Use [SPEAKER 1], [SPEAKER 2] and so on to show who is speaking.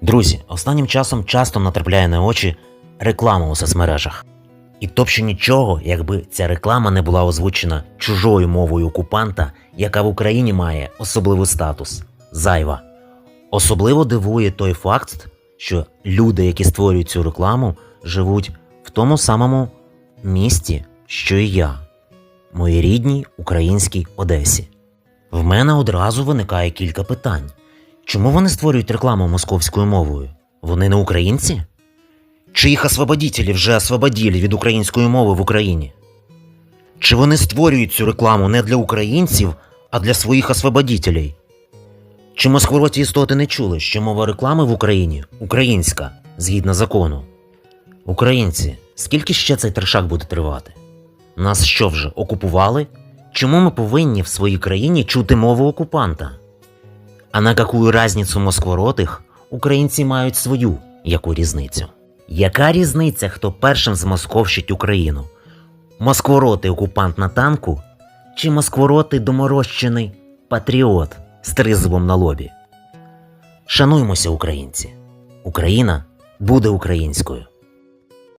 [SPEAKER 1] Друзі, останнім часом часто натрапляє на очі реклама у соцмережах. І то нічого, якби ця реклама не була озвучена чужою мовою окупанта, яка в Україні має особливий статус зайва. Особливо дивує той факт, що люди, які створюють цю рекламу, живуть в тому самому місті, що і я, моїй рідній українській Одесі. В мене одразу виникає кілька питань. Чому вони створюють рекламу московською мовою? Вони не українці? Чи їх освободітелі вже освободили від української мови в Україні? Чи вони створюють цю рекламу не для українців, а для своїх освободітелей? Чи москвороті істоти не чули, що мова реклами в Україні українська, згідно закону? Українці, скільки ще цей трешак буде тривати? Нас що вже окупували? Чому ми повинні в своїй країні чути мову окупанта? А на какую разницу москворотих українці мають свою яку різницю? Яка різниця, хто першим змосковщить Україну? Москворотий окупант на танку чи москворотий доморощений патріот з тризубом на лобі? Шануймося, українці! Україна буде українською.